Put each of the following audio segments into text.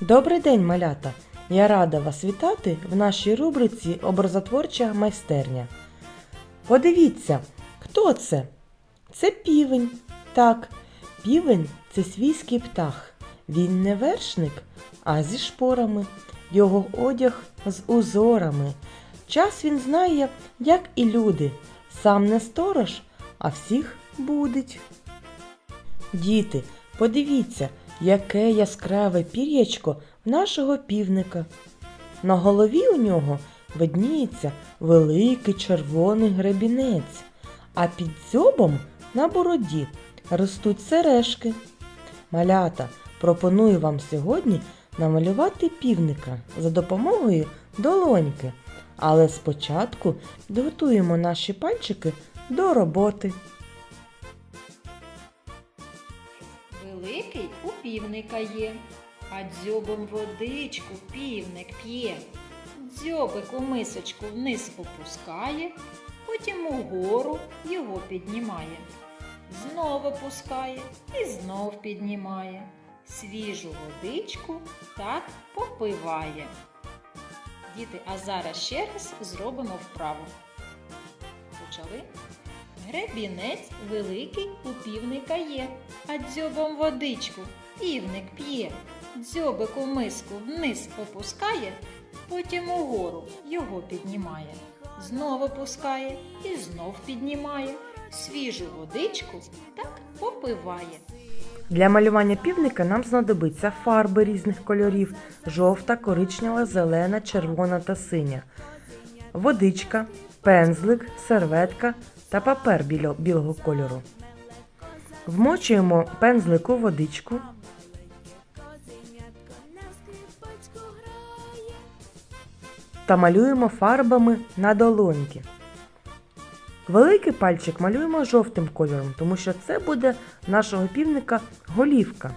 Добрий день, малята! Я рада вас вітати в нашій рубриці Образотворча майстерня. Подивіться, хто це? Це півень. Так, півень це свійський птах. Він не вершник, а зі шпорами. Його одяг з узорами. Час він знає, як і люди. Сам не сторож, а всіх будить. Діти, подивіться, яке яскраве пір'ячко в нашого півника. На голові у нього видніється великий червоний гребінець, а під дзьобом на бороді ростуть сережки. Малята, пропоную вам сьогодні намалювати півника за допомогою долоньки. Але спочатку підготуємо наші пальчики до роботи. Великий у півника є, а дзьобом водичку півник п'є. Дзьобик у мисочку вниз опускає, потім угору його піднімає. Знов опускає і знов піднімає. Свіжу водичку так попиває. Діти, а зараз ще раз зробимо вправу. Почали? Гребінець великий у півника є, а дзьобом водичку півник п'є. Дзьобик у миску вниз опускає, потім угору його піднімає. Знов опускає і знов піднімає. Свіжу водичку так попиває. Для малювання півника нам знадобиться фарби різних кольорів: жовта, коричнева, зелена, червона та синя, водичка, пензлик, серветка та папер біло- білого кольору. Вмочуємо пензлик у водичку, та малюємо фарбами на долоньки. Великий пальчик малюємо жовтим кольором, тому що це буде нашого півника голівка.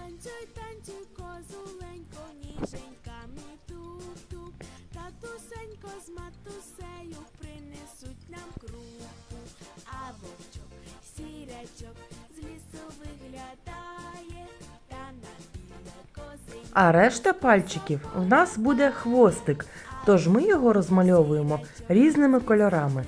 А решта пальчиків у нас буде хвостик, тож ми його розмальовуємо різними кольорами.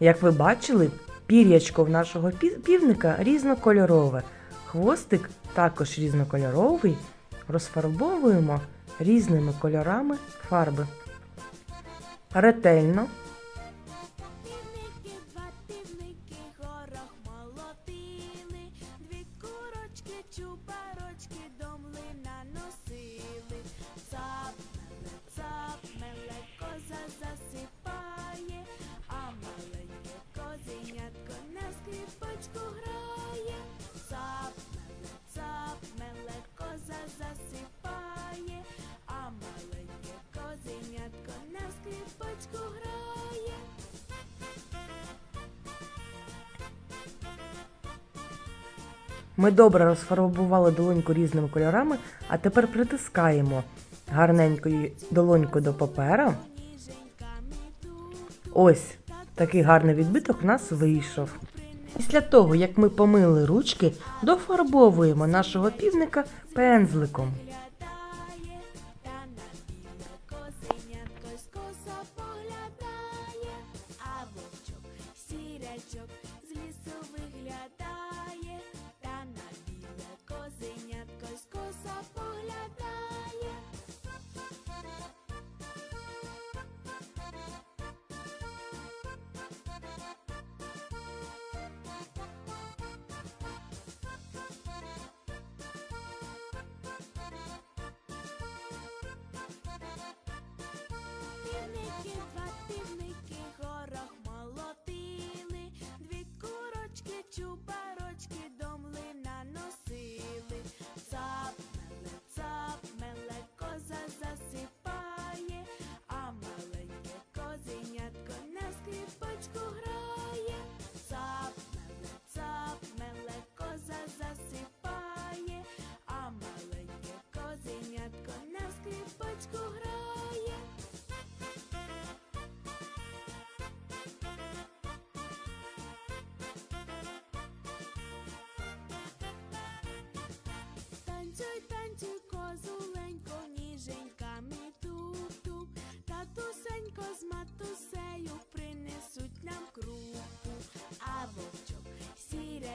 Як ви бачили, пір'ячко в нашого пі- півника різнокольорове. Хвостик також різнокольоровий. Розфарбовуємо різними кольорами фарби. Ретельно чубарочки Ми добре розфарбували долоньку різними кольорами, а тепер притискаємо гарненькою долоньку до папера. Ось такий гарний відбиток в нас вийшов. Після того, як ми помили ручки, дофарбовуємо нашого півника пензликом. Глядає,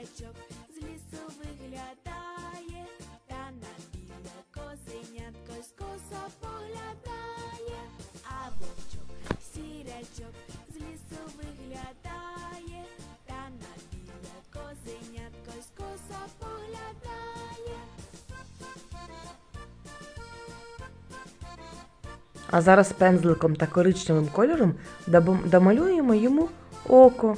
сірячок з лісу виглядає, та на біле козенятко скоса поглядає, а вовчок сірячок з лісу виглядає, та на біле козенятко скоса поглядає. А зараз пензликом та коричневим кольором домалюємо йому око.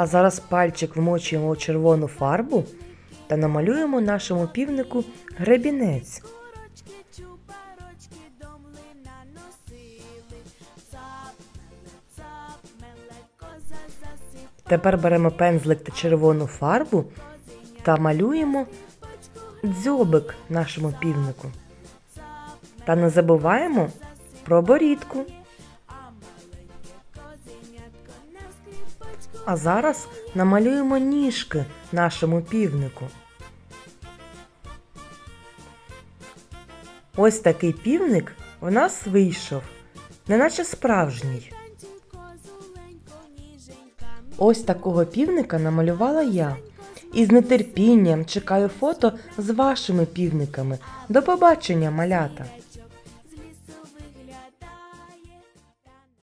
А зараз пальчик вмочуємо у червону фарбу та намалюємо нашому півнику гребінець. Тепер беремо пензлик та червону фарбу та малюємо дзьобик нашому півнику. Та не забуваємо про борідку. А зараз намалюємо ніжки нашому півнику. Ось такий півник у нас вийшов, неначе справжній. Ось такого півника намалювала я. І з нетерпінням чекаю фото з вашими півниками. До побачення, малята!